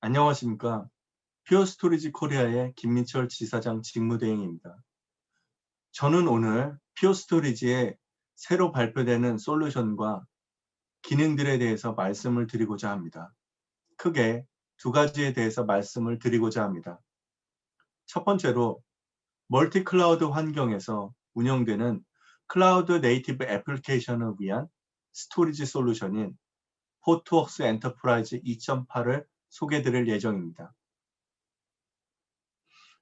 안녕하십니까. 피어스토리지 코리아의 김민철 지사장 직무대행입니다. 저는 오늘 피어스토리지의 새로 발표되는 솔루션과 기능들에 대해서 말씀을 드리고자 합니다. 크게 두 가지에 대해서 말씀을 드리고자 합니다. 첫 번째로 멀티 클라우드 환경에서 운영되는 클라우드 네이티브 애플리케이션을 위한 스토리지 솔루션인 포트웍스 엔터프라이즈 2.8을 소개드릴 예정입니다.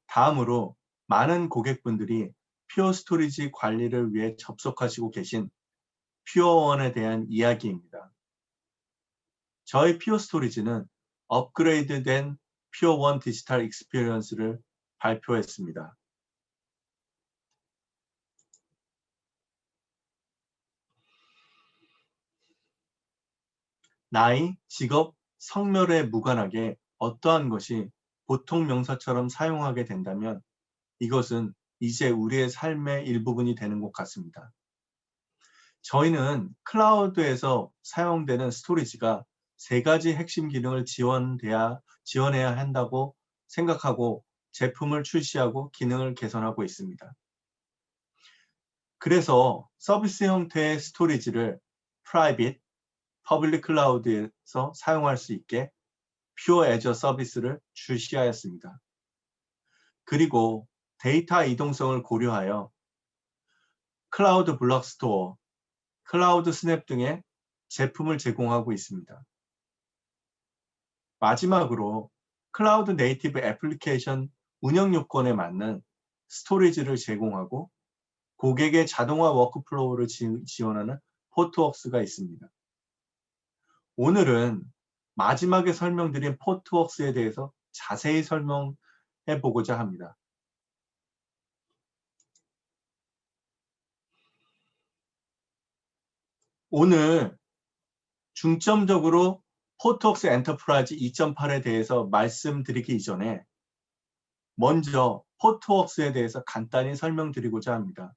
다음으로 많은 고객분들이 퓨어 스토리지 관리를 위해 접속하시고 계신 퓨어원에 대한 이야기입니다. 저희 퓨어 스토리지는 업그레이드된 퓨어원 디지털 익스피리언스를 발표했습니다. 나이, 직업, 성멸에 무관하게 어떠한 것이 보통 명사처럼 사용하게 된다면 이것은 이제 우리의 삶의 일부분이 되는 것 같습니다. 저희는 클라우드에서 사용되는 스토리지가 세 가지 핵심 기능을 지원돼야, 지원해야 한다고 생각하고 제품을 출시하고 기능을 개선하고 있습니다. 그래서 서비스 형태의 스토리지를 프라이빗, 퍼블릭 클라우드에서 사용할 수 있게 퓨어 애저 서비스를 출시하였습니다. 그리고 데이터 이동성을 고려하여 클라우드 블록 스토어, 클라우드 스냅 등의 제품을 제공하고 있습니다. 마지막으로 클라우드 네이티브 애플리케이션 운영 요건에 맞는 스토리지를 제공하고 고객의 자동화 워크플로우를 지원하는 포트웍스가 있습니다. 오늘은 마지막에 설명드린 포트웍스에 대해서 자세히 설명해 보고자 합니다. 오늘 중점적으로 포트웍스 엔터프라이즈 2.8에 대해서 말씀드리기 이전에 먼저 포트웍스에 대해서 간단히 설명드리고자 합니다.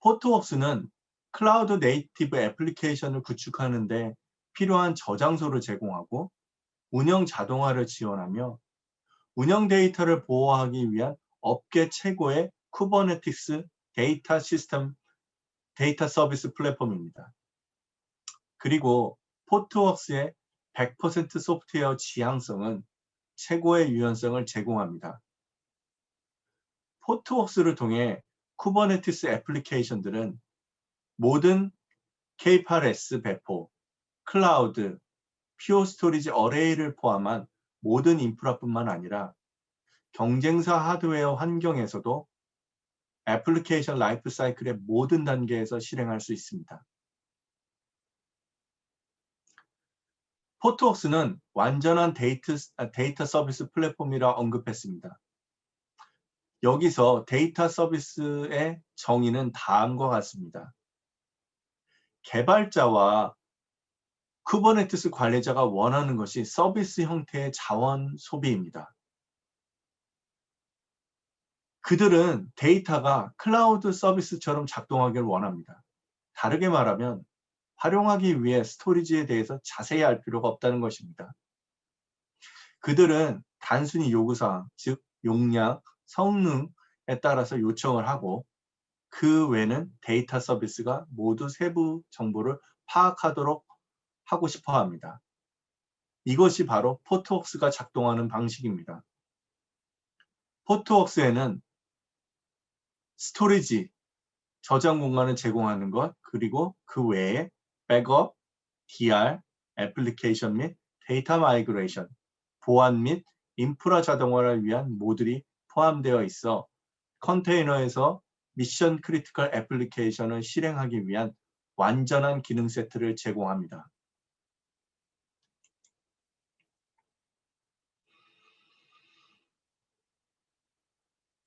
포트웍스는 클라우드 네이티브 애플리케이션을 구축하는데 필요한 저장소를 제공하고 운영 자동화를 지원하며 운영 데이터를 보호하기 위한 업계 최고의 쿠버네티스 데이터 시스템 데이터 서비스 플랫폼입니다. 그리고 포트웍스의 100% 소프트웨어 지향성은 최고의 유연성을 제공합니다. 포트웍스를 통해 쿠버네티스 애플리케이션들은 모든 K8S 배포, 클라우드, 퓨어 스토리지 어레이를 포함한 모든 인프라뿐만 아니라 경쟁사 하드웨어 환경에서도 애플리케이션 라이프 사이클의 모든 단계에서 실행할 수 있습니다. 포트웍스는 완전한 데이터, 데이터 서비스 플랫폼이라 언급했습니다. 여기서 데이터 서비스의 정의는 다음과 같습니다. 개발자와 쿠버네티스 관리자가 원하는 것이 서비스 형태의 자원 소비입니다. 그들은 데이터가 클라우드 서비스처럼 작동하기를 원합니다. 다르게 말하면 활용하기 위해 스토리지에 대해서 자세히 알 필요가 없다는 것입니다. 그들은 단순히 요구사항, 즉 용량, 성능에 따라서 요청을 하고 그 외는 데이터 서비스가 모두 세부 정보를 파악하도록 하고 싶어 합니다. 이것이 바로 포트웍스가 작동하는 방식입니다. 포트웍스에는 스토리지, 저장 공간을 제공하는 것, 그리고 그 외에 백업, DR, 애플리케이션 및 데이터 마이그레이션, 보안 및 인프라 자동화를 위한 모듈이 포함되어 있어 컨테이너에서 미션 크리티컬 애플리케이션을 실행하기 위한 완전한 기능 세트를 제공합니다.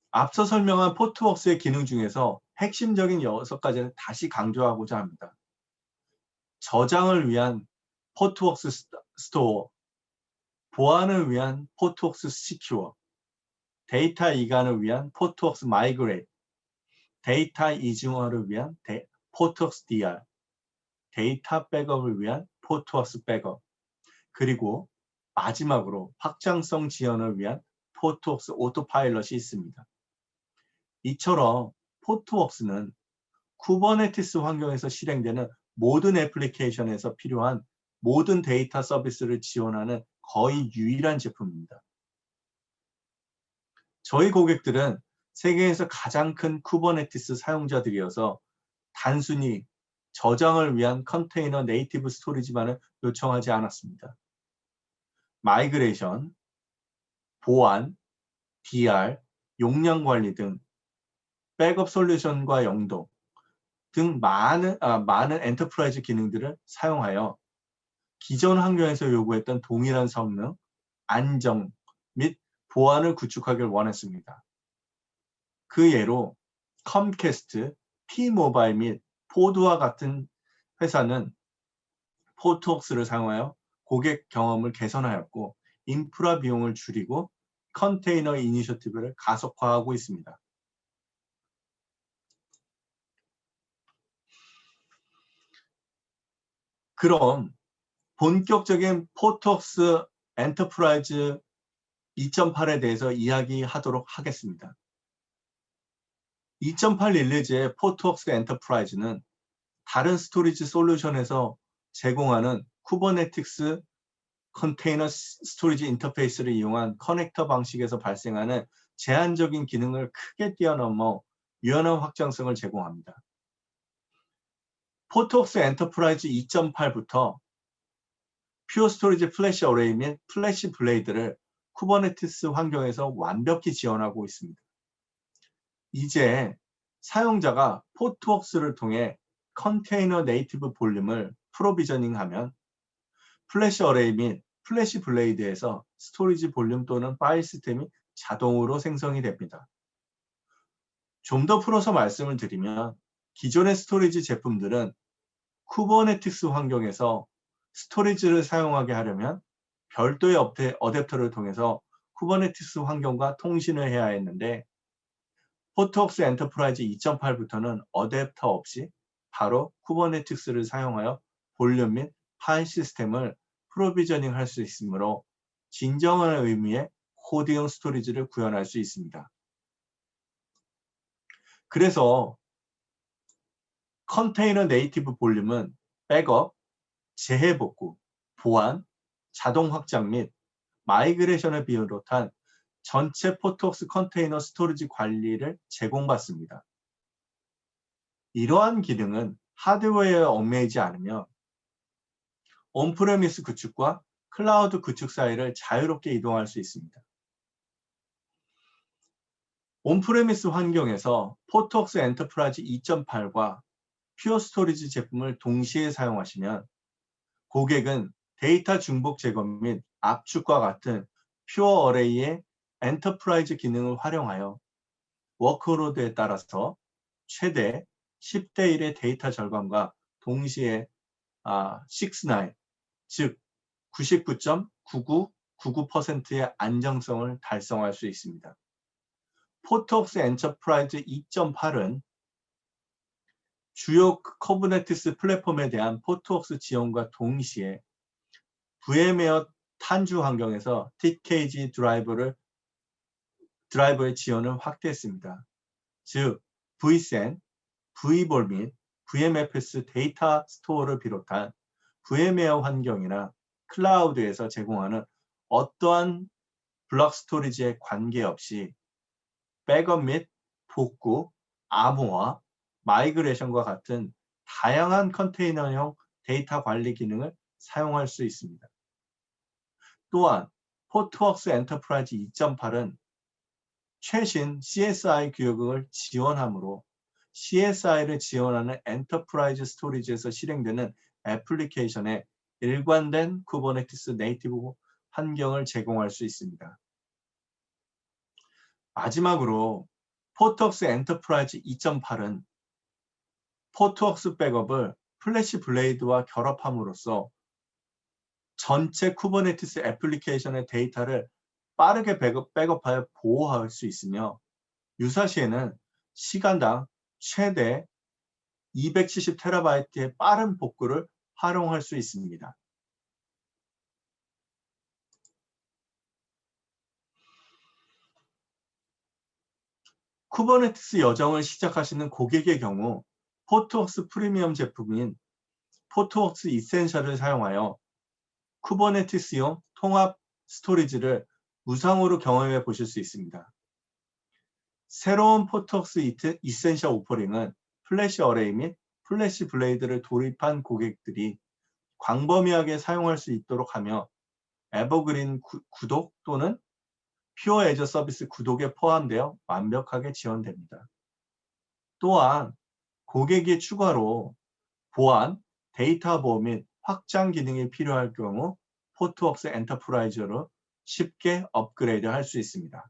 앞서 설명한 포트웍스의 기능 중에서 핵심적인 6가지를 다시 강조하고자 합니다. 저장을 위한 포트웍스 스토어, 보안을 위한 포트웍스 시큐어, 데이터 이관을 위한 포트웍스 마이그레이트, 데이터 이중화를 위한 데, 포트웍스 DR, 데이터 백업을 위한 포트웍스 백업, 그리고 마지막으로 확장성 지원을 위한 포트웍스 오토파일럿이 있습니다. 이처럼 포트웍스는 쿠버네티스 환경에서 실행되는 모든 애플리케이션에서 필요한 모든 데이터 서비스를 지원하는 거의 유일한 제품입니다. 저희 고객들은 세계에서 가장 큰 쿠버네티스 사용자들이어서 단순히 저장을 위한 컨테이너 네이티브 스토리지만을 요청하지 않았습니다. 마이그레이션, 보안, DR, 용량 관리 등 백업 솔루션과 영동 등 많은, 아, 많은 엔터프라이즈 기능들을 사용하여 기존 환경에서 요구했던 동일한 성능, 안정 및 보안을 구축하길 원했습니다. 그 예로 컴캐스트, P모바일 및 포드와 같은 회사는 포트웍스를 사용하여 고객 경험을 개선하였고 인프라 비용을 줄이고 컨테이너 이니셔티브를 가속화하고 있습니다. 그럼 본격적인 포트웍스 엔터프라이즈 2.8에 대해서 이야기하도록 하겠습니다. 2.8 릴리즈의 포트웍스 엔터프라이즈는 다른 스토리지 솔루션에서 제공하는 쿠버네틱스 컨테이너 스토리지 인터페이스를 이용한 커넥터 방식에서 발생하는 제한적인 기능을 크게 뛰어넘어 유연한 확장성을 제공합니다. 포트웍스 엔터프라이즈 2.8부터 퓨어 스토리지 플래시 어레이 및 플래시 블레이드를 쿠버네티스 환경에서 완벽히 지원하고 있습니다. 이제 사용자가 포트웍스를 통해 컨테이너 네이티브 볼륨을 프로비저닝하면 플래시 어레이 및 플래시 블레이드에서 스토리지 볼륨 또는 파일 시스템이 자동으로 생성이 됩니다. 좀 더 풀어서 말씀을 드리면 기존의 스토리지 제품들은 쿠버네티스 환경에서 스토리지를 사용하게 하려면 별도의 어댑터를 통해서 쿠버네티스 환경과 통신을 해야 했는데 포트웍스 엔터프라이즈 2.8부터는 어댑터 없이 바로 쿠버네티스를 사용하여 볼륨 및 파일 시스템을 프로비저닝 할 수 있으므로 진정한 의미의 코드형 스토리지를 구현할 수 있습니다. 그래서 컨테이너 네이티브 볼륨은 백업, 재해 복구, 보안, 자동 확장 및 마이그레이션을 비롯한 전체 포트웍스 컨테이너 스토리지 관리를 제공받습니다. 이러한 기능은 하드웨어에 얽매이지 않으며 온프레미스 구축과 클라우드 구축 사이를 자유롭게 이동할 수 있습니다. 온프레미스 환경에서 포트웍스 엔터프라이즈 2.8과 퓨어 스토리지 제품을 동시에 사용하시면 고객은 데이터 중복 제거 및 압축과 같은 퓨어 어레이의 엔터프라이즈 기능을 활용하여 워크로드에 따라서 최대 10대 1의 데이터 절감과 동시에 아, 6-9, 즉 99.9999%의 안정성을 달성할 수 있습니다. 포트웍스 엔터프라이즈 2.8은 주요 커브네티스 플랫폼에 대한 포트웍스 지원과 동시에 VM웨어 탄주 환경에서 TKG 드라이브를 드라이버의 지원을 확대했습니다. 즉 vSAN, v볼 및 VMFS 데이터 스토어를 비롯한 VM웨어 환경이나 클라우드에서 제공하는 어떠한 블록 스토리지에 관계없이 백업 및 복구, 암호화, 마이그레이션과 같은 다양한 컨테이너형 데이터 관리 기능을 사용할 수 있습니다. 또한 포트웍스 엔터프라이즈 2.8은 최신 CSI 규격을 지원하므로 CSI를 지원하는 엔터프라이즈 스토리지에서 실행되는 애플리케이션에 일관된 쿠버네티스 네이티브 환경을 제공할 수 있습니다. 마지막으로 포트웍스 엔터프라이즈 2.8은 포트웍스 백업을 플래시 블레이드와 결합함으로써 전체 쿠버네티스 애플리케이션의 데이터를 빠르게 백업, 백업하여 보호할 수 있으며 유사시에는 시간당 최대 270테라바이트의 빠른 복구를 활용할 수 있습니다. 쿠버네티스 여정을 시작하시는 고객의 경우 포트웍스 프리미엄 제품인 포트웍스 이센셜을 사용하여 쿠버네티스용 통합 스토리지를 무상으로 경험해 보실 수 있습니다. 새로운 포트웍스 이센셜 오퍼링은 플래시 어레이 및 플래시 블레이드를 도입한 고객들이 광범위하게 사용할 수 있도록 하며 에버그린 구, 구독 또는 퓨어 에저 서비스 구독에 포함되어 완벽하게 지원됩니다. 또한 고객이 추가로 보안, 데이터 보호 및 확장 기능이 필요할 경우 포트웍스 엔터프라이즈로 쉽게 업그레이드 할 수 있습니다.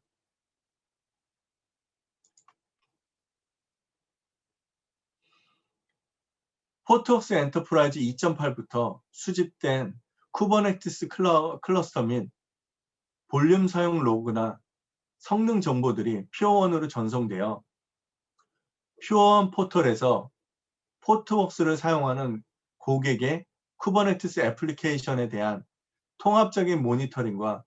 포트웍스 엔터프라이즈 2.8부터 수집된 쿠버네티스 클러, 클러스터 및 볼륨 사용 로그나 성능 정보들이 퓨어원으로 전송되어 퓨어원 포털에서 포트웍스를 사용하는 고객의 쿠버네티스 애플리케이션에 대한 통합적인 모니터링과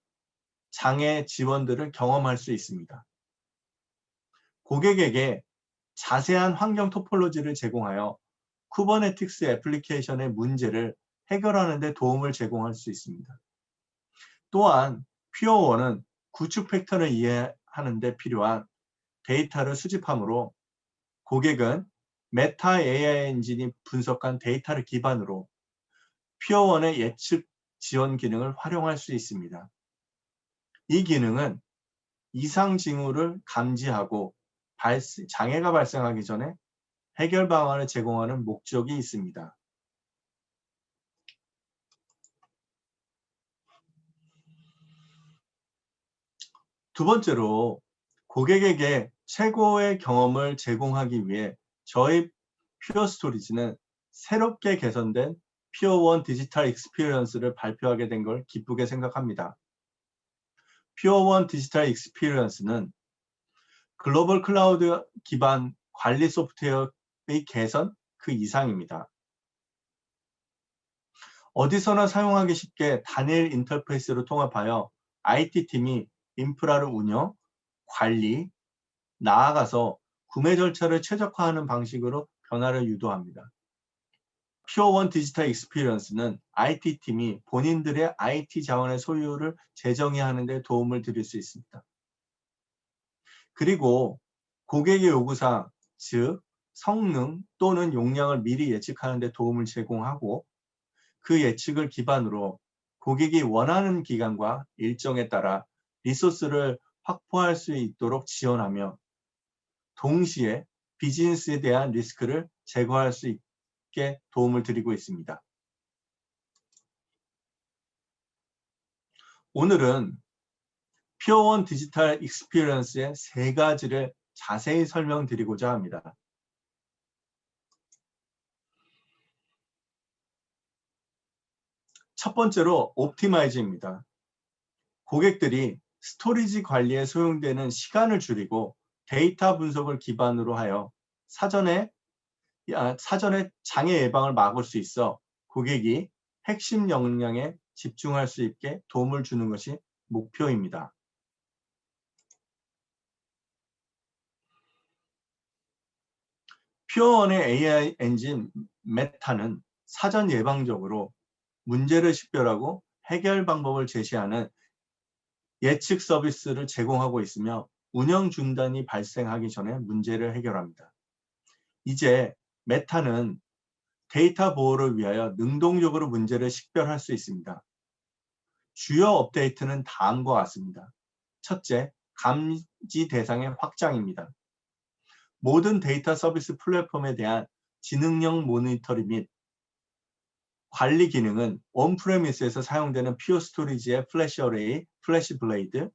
장애 지원들을 경험할 수 있습니다. 고객에게 자세한 환경 토폴로지를 제공하여 쿠버네티스 애플리케이션의 문제를 해결하는 데 도움을 제공할 수 있습니다. 또한 퓨어원은 구축 패턴을 이해하는 데 필요한 데이터를 수집하므로 고객은 메타 AI 엔진이 분석한 데이터를 기반으로 퓨어원의 예측 지원 기능을 활용할 수 있습니다. 이 기능은 이상 징후를 감지하고 장애가 발생하기 전에 해결 방안을 제공하는 목적이 있습니다. 두 번째로 고객에게 최고의 경험을 제공하기 위해 저희 퓨어 스토리지는 새롭게 개선된 퓨어원 디지털 익스피리언스를 발표하게 된 걸 기쁘게 생각합니다. 퓨어원 디지털 익스피리언스는 글로벌 클라우드 기반 관리 소프트웨어의 개선 그 이상입니다. 어디서나 사용하기 쉽게 단일 인터페이스로 통합하여 IT팀이 인프라를 운영, 관리, 나아가서 구매 절차를 최적화하는 방식으로 변화를 유도합니다. 퓨어원 디지털 익스피리언스는 IT팀이 본인들의 IT 자원의 소유를 재정의 하는 데 도움을 드릴 수 있습니다. 그리고 고객의 요구사항, 즉 성능 또는 용량을 미리 예측하는 데 도움을 제공하고 그 예측을 기반으로 고객이 원하는 기간과 일정에 따라 리소스를 확보할 수 있도록 지원하며 동시에 비즈니스에 대한 리스크를 제거할 수 있 게 도움을 드리고 있습니다. 오늘은 퓨어원 디지털 익스피리언스의 세 가지를 자세히 설명드리고자 합니다. 첫 번째로 옵티마이즈입니다. 고객들이 스토리지 관리에 소용되는 시간을 줄이고 데이터 분석을 기반으로 하여 사전에 사전에 장애 예방을 막을 수 있어 고객이 핵심 역량에 집중할 수 있게 도움을 주는 것이 목표입니다. 퓨어원의 AI 엔진 메타는 사전 예방적으로 문제를 식별하고 해결 방법을 제시하는 예측 서비스를 제공하고 있으며 운영 중단이 발생하기 전에 문제를 해결합니다. 이제 메타는 데이터 보호를 위하여 능동적으로 문제를 식별할 수 있습니다. 주요 업데이트는 다음과 같습니다. 첫째, 감지 대상의 확장입니다. 모든 데이터 서비스 플랫폼에 대한 지능형 모니터링 및 관리 기능은 온프레미스에서 사용되는 퓨어 스토리지의 플래시 어레이, 플래시 블레이드,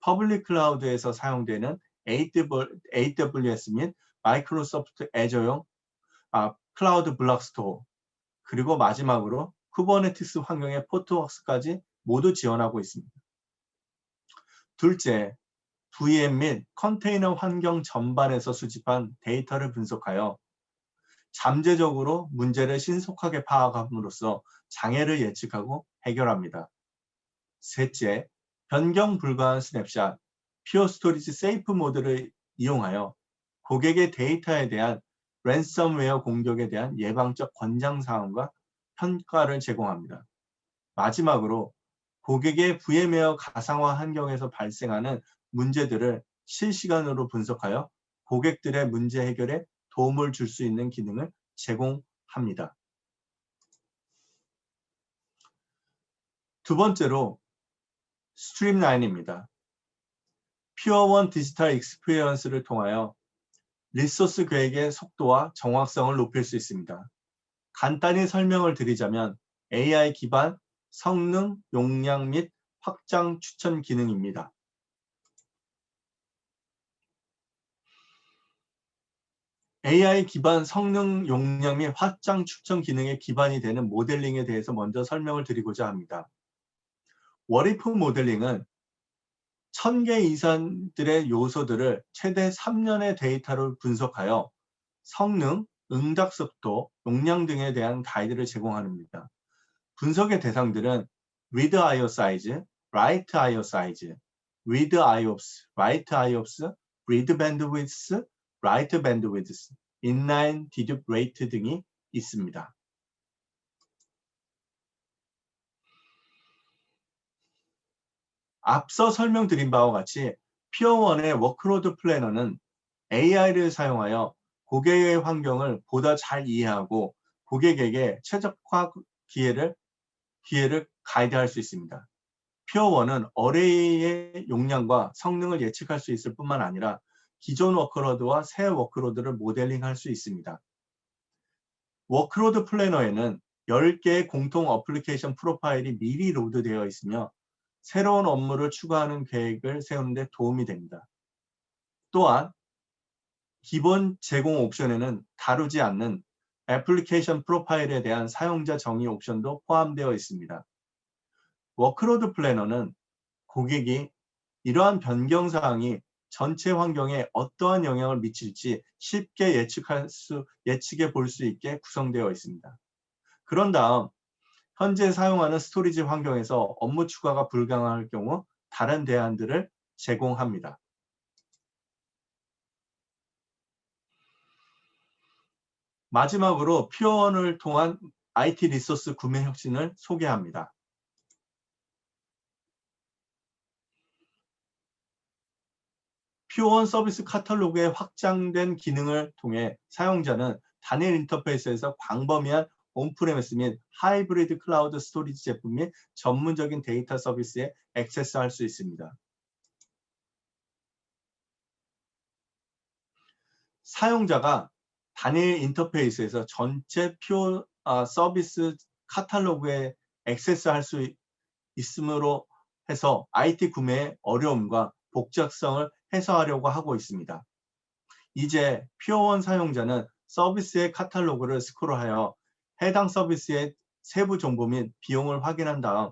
퍼블릭 클라우드에서 사용되는 AWS 및 마이크로소프트 애저용 아, 클라우드 블록 스토어 그리고 마지막으로 쿠버네티스 환경의 포트웍스까지 모두 지원하고 있습니다. 둘째, VM 및 컨테이너 환경 전반에서 수집한 데이터를 분석하여 잠재적으로 문제를 신속하게 파악함으로써 장애를 예측하고 해결합니다. 셋째, 변경 불가한 스냅샷, 피어 스토리지 세이프 모드를 이용하여 고객의 데이터에 대한 랜섬웨어 공격에 대한 예방적 권장 사항과 평가를 제공합니다. 마지막으로 고객의 VM웨어 가상화 환경에서 발생하는 문제들을 실시간으로 분석하여 고객들의 문제 해결에 도움을 줄 수 있는 기능을 제공합니다. 두 번째로 스트림라인입니다. 퓨어원 디지털 익스피리언스를 통하여 리소스 계획의 속도와 정확성을 높일 수 있습니다. 간단히 설명을 드리자면 AI 기반 성능, 용량 및 확장 추천 기능입니다. AI 기반 성능 용량 및 확장 추천 기능의 기반이 되는 모델링에 대해서 먼저 설명을 드리고자 합니다. 워리프 모델링은 1000개 이상들의 요소들을 최대 3년의 데이터로 분석하여 성능, 응답 속도, 용량 등에 대한 가이드를 제공합니다. 분석의 대상들은 read IO size, write IO size, read IOPS, write IOPS, read bandwidth, write bandwidth, inline dedupe rate 등이 있습니다. 앞서 설명드린 바와 같이 피어원의 워크로드 플래너는 AI를 사용하여 고객의 환경을 보다 잘 이해하고 고객에게 최적화 기회를 기회를 가이드할 수 있습니다. 퓨어원은 어레이의 용량과 성능을 예측할 수 있을 뿐만 아니라 기존 워크로드와 새 워크로드를 모델링할 수 있습니다. 워크로드 플래너에는 10개의 공통 어플리케이션 프로파일이 미리 로드되어 있으며 새로운 업무를 추가하는 계획을 세우는 데 도움이 됩니다. 또한 기본 제공 옵션에는 다루지 않는 애플리케이션 프로파일에 대한 사용자 정의 옵션도 포함되어 있습니다. 워크로드 플래너는 고객이 이러한 변경 사항이 전체 환경에 어떠한 영향을 미칠지 쉽게 예측할 수, 예측해 볼 수 있게 구성되어 있습니다. 그런 다음 현재 사용하는 스토리지 환경에서 업무 추가가 불가능할 경우 다른 대안들을 제공합니다. 마지막으로 퓨어원을 통한 IT 리소스 구매 혁신을 소개합니다. 퓨어원 서비스 카탈로그의 확장된 기능을 통해 사용자는 단일 인터페이스에서 광범위한 온프레미스 및 하이브리드 클라우드 스토리지 제품 및 전문적인 데이터 서비스에 액세스할 수 있습니다. 사용자가 단일 인터페이스에서 전체 표 아, 서비스 카탈로그에 액세스할 수 있으므로 해서 IT 구매의 어려움과 복잡성을 해소하려고 하고 있습니다. 이제 퓨어원 사용자는 서비스의 카탈로그를 스크롤하여 해당 서비스의 세부 정보 및 비용을 확인한 다음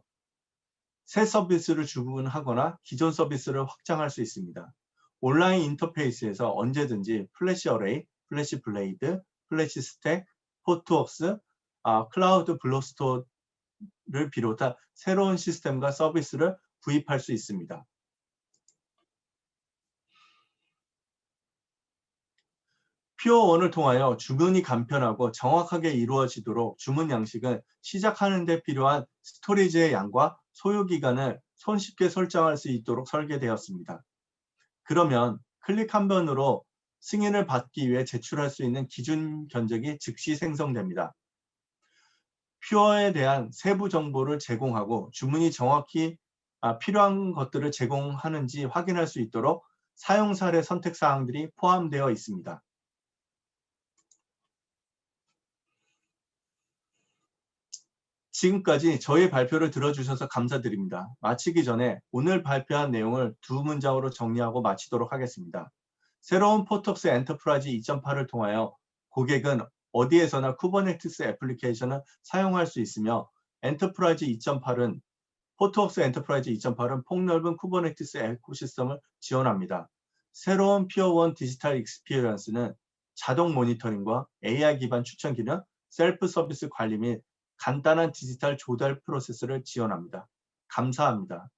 새 서비스를 주문하거나 기존 서비스를 확장할 수 있습니다. 온라인 인터페이스에서 언제든지 플래시 어레이, 플래시 블레이드, 플래시 스택, 포트웍스, 아, 클라우드 블록스토어를 비롯한 새로운 시스템과 서비스를 구입할 수 있습니다. 퓨어원을 통하여 주문이 간편하고 정확하게 이루어지도록 주문 양식은 시작하는 데 필요한 스토리지의 양과 소요 기간을 손쉽게 설정할 수 있도록 설계되었습니다. 그러면 클릭 한 번으로 승인을 받기 위해 제출할 수 있는 기준 견적이 즉시 생성됩니다. 퓨어에 대한 세부 정보를 제공하고 주문이 정확히 아, 필요한 것들을 제공하는지 확인할 수 있도록 사용 사례 선택 사항들이 포함되어 있습니다. 지금까지 저희 발표를 들어주셔서 감사드립니다. 마치기 전에 오늘 발표한 내용을 두 문장으로 정리하고 마치도록 하겠습니다. 새로운 포톡스 엔터프라이즈 2.8을 통하여 고객은 어디에서나 쿠버네티스 애플리케이션을 사용할 수 있으며 엔터프라이즈 2.8은 포트웍스 엔터프라이즈 2.8은 폭넓은 쿠버네티스 에코시스템을 지원합니다. 새로운 피어원 디지털 익스피리언스는 자동 모니터링과 AI 기반 추천 기능, 셀프 서비스 관리 및 간단한 디지털 조달 프로세스를 지원합니다. 감사합니다.